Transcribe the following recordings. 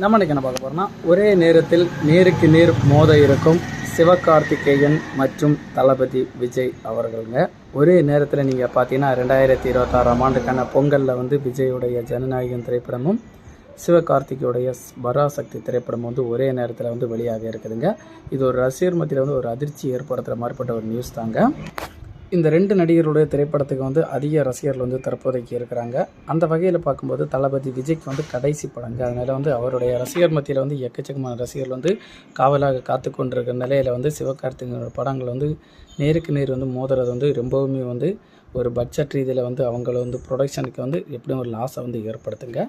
நம்ம என்ன பார்க்க போறோம்னா ஒரே நேரத்தில் நேருக்கு நேர் மோத இருக்கும் சிவகார்த்திகேயன் மற்றும் தளபதி விஜய் அவர்களுங்க. ஒரே நேரத்தில் நீங்கள் பார்த்தீங்கன்னா ரெண்டாயிரத்தி இருபத்தாறாம் ஆண்டுக்கான பொங்கலில் வந்து விஜயுடைய ஜனநாயகன் திரைப்படமும் சிவகார்த்திகேயுடைய பராசக்தி திரைப்படம் வந்து ஒரே நேரத்தில் வந்து வெளியாக இருக்குதுங்க. இது ஒரு ரசிகர் மத்தியில் வந்து ஒரு அதிர்ச்சி ஏற்படுத்துகிற மாதிரிப்பட்ட ஒரு நியூஸ் தாங்க. இந்த ரெண்டு நடிகருடைய திரைப்படத்துக்கு வந்து அதிக ரசிகர்கள் வந்து தற்போதைக்கு இருக்கிறாங்க. அந்த வகையில் பார்க்கும்போது தளபதி விஜய்க்கு வந்து கடைசி படங்க. அதனால் வந்து அவருடைய ரசிகர் மத்தியில் வந்து எக்கச்சக்கமான ரசிகர்கள் வந்து காவலாக காத்து கொண்டிருக்கிற நிலையில் வந்து சிவகார்த்திகனோட படங்கள் வந்து நேருக்கு நேர் வந்து மோதுறது வந்து ரொம்பவுமே வந்து ஒரு பட்ஜெட் ரீதியில் வந்து அவங்கள வந்து ப்ரொடக்ஷனுக்கு வந்து எப்படியும் ஒரு லாஸை வந்து ஏற்படுத்துங்க.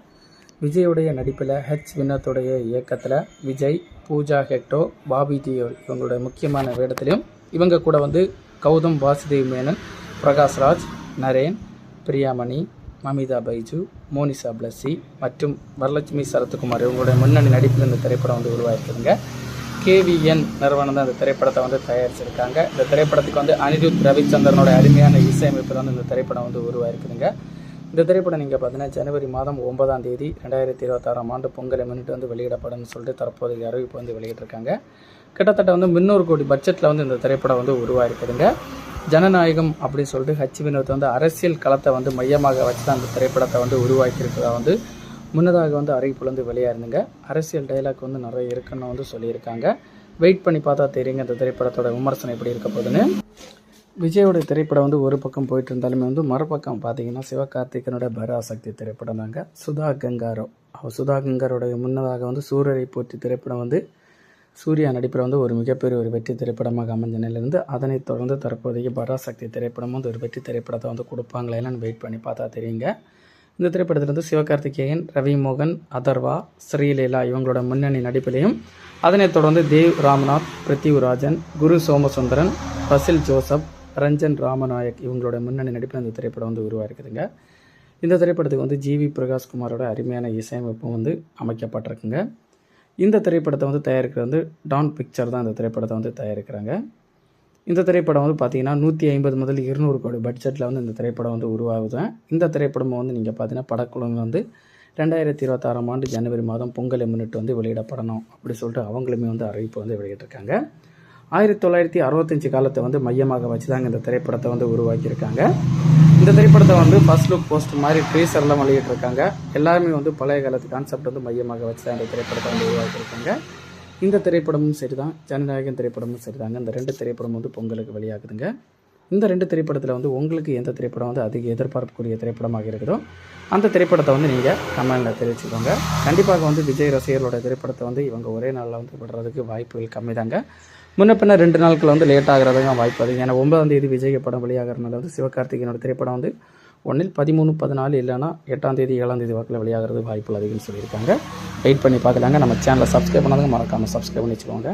விஜயுடைய நடிப்பில் ஹெச் வினத்துடைய இயக்கத்தில் விஜய் பூஜா ஹெக்டோ பாபி தியோல் இவங்களுடைய முக்கியமான வேடத்திலையும் இவங்க கூட வந்து கௌதம் வாசுதேவ் மேனன் பிரகாஷ்ராஜ் நரேன் பிரியாமணி மமிதா பைஜு மோனிசா பிளஸ்ஸி மற்றும் வரலட்சுமி சரத்குமார். இவங்களுடைய முன்னணி நடிப்பில் இந்த திரைப்படம் வந்து உருவாகிருக்குதுங்க கேவிஎன் நிறுவனம் தான் இந்த திரைப்படத்தை வந்து தயாரிச்சிருக்காங்க. இந்த திரைப்படத்துக்கு வந்து அனிருத் ரவிச்சந்திரனோட அருமையான இசையமைப்பு தான் இந்த திரைப்படம் வந்து உருவாயிருக்குதுங்க இந்த திரைப்படம் நீங்கள் பார்த்தீங்கன்னா ஜனவரி மாதம் ஒன்பதாம் தேதி ரெண்டாயிரத்தி இருபத்தாறாம் ஆண்டு பொங்கலை முன்னிட்டு வந்து வெளியிடப்படும்னு சொல்லிட்டு தற்போதைய அறிவிப்பு வந்து வெளியிட்டிருக்காங்க. கிட்டத்தட்ட வந்து முந்நூறு கோடி பட்ஜெட்டில் வந்து இந்த திரைப்படம் வந்து உருவாயிருக்குதுங்க. ஜனநாயகம் அப்படின்னு சொல்லிட்டு ஹச் வினோத் வந்து அரசியல் களத்தை வந்து மையமாக வச்சு தான் இந்த திரைப்படத்தை வந்து உருவாக்கியிருக்கிறதா வந்து முன்னதாக வந்து அறிவிப்புல வந்து வெளியாயிருந்துங்க. அரசியல் டைலாக் வந்து நிறைய இருக்குன்னு வந்து சொல்லியிருக்காங்க. வெயிட் பண்ணி பார்த்தா தெரியுங்க இந்த திரைப்படத்தோட விமர்சனம் எப்படி இருக்க போகுதுன்னு. விஜயோட திரைப்படம் வந்து ஒரு பக்கம் போயிட்டு இருந்தாலுமே வந்து மறுபக்கம் பார்த்தீங்கன்னா சிவகார்த்திகனோட பராசக்தி திரைப்படம் தாங்க சுதா கங்காரோ. அவர் சுதா கங்காரோடைய முன்னதாக வந்து சூரரை போற்றி திரைப்படம் வந்து சூர்யா நடிப்பில் வந்து ஒரு மிகப்பெரிய ஒரு வெற்றி திரைப்படமாக அமைஞ்ச நிலையிலிருந்து அதனைத் தொடர்ந்து தற்போதைக்கு பராசக்தி திரைப்படம் வந்து ஒரு வெற்றி திரைப்படத்தை வந்து கொடுப்பாங்களா என்னன்னு வெயிட் பண்ணி பார்த்தா தெரியுங்க. இந்த திரைப்படத்தில் வந்து சிவகார்த்திகேயன் ரவி மோகன் அதர்வா ஸ்ரீலீலா இவங்களோட முன்னணி நடிப்பிலையும் அதனைத் தொடர்ந்து தேவ் ராம்நாத் பிருத்திவிராஜன் குரு சோமசுந்தரன் பசில் ஜோசப் ரஞ்சன் ராமநாயக் இவங்களோட முன்னணி நடிப்பில் இந்த திரைப்படம் வந்து உருவாயிருக்குதுங்க இந்த திரைப்படத்துக்கு வந்து ஜிவி பிரகாஷ்குமாரோட அருமையான இசையமைப்பும் வந்து அமைக்கப்பட்டிருக்குங்க. இந்த திரைப்படத்தை வந்து தயாரிக்கிறது வந்து டான் பிக்சர் தான் இந்த திரைப்படத்தை வந்து தயாரிக்கிறாங்க. இந்த திரைப்படம் வந்து பார்த்தீங்கன்னா நூற்றி ஐம்பது முதல் இருநூறு கோடி பட்ஜெட்டில் வந்து இந்த திரைப்படம் வந்து உருவாகுது. இந்த திரைப்படம் வந்து நீங்கள் பார்த்தீங்கன்னா படக்குழுங்க வந்து ரெண்டாயிரத்தி இருபத்தாறாம் ஆண்டு ஜனவரி மாதம் பொங்கலை முன்னிட்டு வந்து வெளியிடப்படணும் அப்படி சொல்லிட்டு அவங்களுமே வந்து அறிவிப்பு வந்து வெளியிட்டிருக்காங்க. ஆயிரத்தி தொள்ளாயிரத்தி அறுபத்தஞ்சு காலத்தை வந்து மையமாக வச்சு தாங்க இந்த திரைப்படத்தை வந்து உருவாக்கியிருக்காங்க. இந்த திரைப்படத்தை வந்து ஃபர்ஸ்ட் லுக் போஸ்ட் மாதிரி ட்ரீசர்லாம் வெளியிட்ருக்காங்க எல்லாருமே வந்து பழைய காலத்து கான்செப்ட் வந்து மையமாக வச்சு தான் இந்த திரைப்படத்தை வந்து உருவாக்கியிருக்காங்க. இந்த திரைப்படமும் சரி தான் ஜனநாயகன் திரைப்படமும் சரிதாங்க. இந்த ரெண்டு திரைப்படம் வந்து பொங்கலுக்கு வெளியாகுதுங்க. இந்த ரெண்டு திரைப்படத்தில் வந்து உங்களுக்கு எந்த திரைப்படம் வந்து அதிக எதிர்பார்ப்புக்குரிய திரைப்படமாக இருக்குதோ அந்த திரைப்படத்தை வந்து நீங்கள் கமெண்டில் தெரிவிச்சுக்கோங்க. கண்டிப்பாக வந்து விஜய் ரசிகர்களோட திரைப்படத்தை வந்து இவங்க ஒரே நாளில் வந்து விடுறதுக்கு வாய்ப்புகள் கம்மி தாங்க முன்ன பின்ன ரெண்டு நாட்கள் வந்து லேட் ஆகிறதுங்க வாய்ப்பு அதிகம். ஏன்னா ஒன்பதாம் தேதி விஜய் படம் வெளியாகிறதுனால வந்து சிவகார்த்திகேயனோட திரைப்படம் வந்து ஒன்றில் பதிமூணு பதினாலு இல்லைன்னா எட்டாம் தேதி ஏழாம் தேதி வாக்கில் வெளியாகிறது வாய்ப்புகள் அதிகம்னு சொல்லியிருக்காங்க. வெயிட் பண்ணி பார்க்கலாங்க. நம்ம சேனலை சப்ஸ்கிரைப் பண்ணாதவங்க மறக்காமல் சப்ஸ்கிரைப் பண்ணி வச்சுக்கோங்க